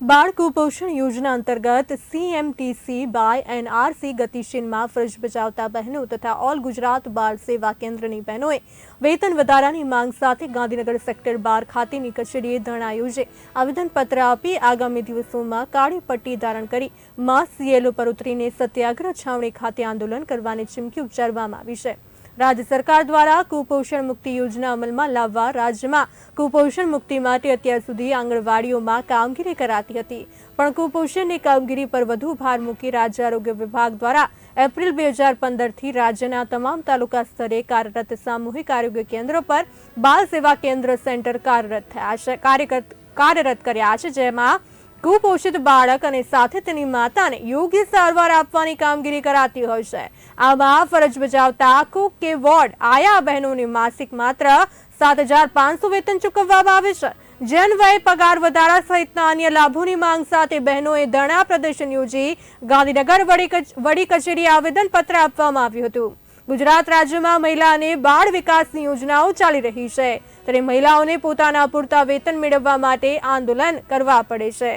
બાળ કુપોષણ યોજના અંતર્ગત સીએમટીસી બાય એનઆરસી ગતિશીલમાં ફરજ બજાવતા બહેનો તથા ઓલ ગુજરાત બાળ સેવા કેન્દ્રની બહેનોએ વેતન વધારાની માંગ સાથે ગાંધીનગર સેક્ટર બાર ખાતેની કચેરીએ ધરણા યોજે. આવેદનપત્ર આપી આગામી દિવસોમાં કાળી પટ્ટી ધારણ કરી માસ સીએલઓ પર ઉતરીને સત્યાગ્રહ છાવણી ખાતે આંદોલન કરવાની ચીમકી ઉચ્ચારવામાં આવી છે. રાજ્ય સરકાર દ્વારા કુપોષણ મુક્તિ યોજના અમલમાં લાવવા રાજ્યમાં કુપોષણ મુક્તિ માટે અત્યાર સુધી આંગણવાડીઓમાં કામગીરી કરાતી હતી. પણ કુપોષણની કામગીરી પર વધુ ભાર મૂકી રાજ્ય આરોગ્ય વિભાગ દ્વારા એપ્રિલ બે હજાર પંદરથી રાજ્યના તમામ તાલુકા સ્તરે કાર્યરત સામૂહિક આરોગ્ય કેન્દ્રો પર બાળ સેવા કેન્દ્ર સેન્ટર કાર્યરત થયા છે કાર્યરત કાર્યરત કર્યા છે, જેમાં કુપોષિત બાળક અને સાથે તેની માતાને યોગ્ય સારવાર આપવાની કામગીરી કરાતી હોય છે. આમાં ફરજ બજાવતા કુક કે વોર્ડ આયા બહેનોને માસિક માત્ર સાત હજાર પાંચસો વેતન ચૂકવવામાં આવે છે. જનવય પગાર વધારા સહિતના અન્ય લાભોની માંગ સાથે બહેનોએ ધરણા પ્રદર્શન યોજી ગાંધીનગર વડી કચેરી આવેદનપત્ર આપવામાં આવ્યું હતું. ગુજરાત રાજ્યમાં મહિલા અને બાળ વિકાસની યોજનાઓ ચાલી રહી છે. ત્યારે મહિલાઓને પોતાના પૂરતા વેતન મેળવવા માટે આંદોલન કરવા પડે છે.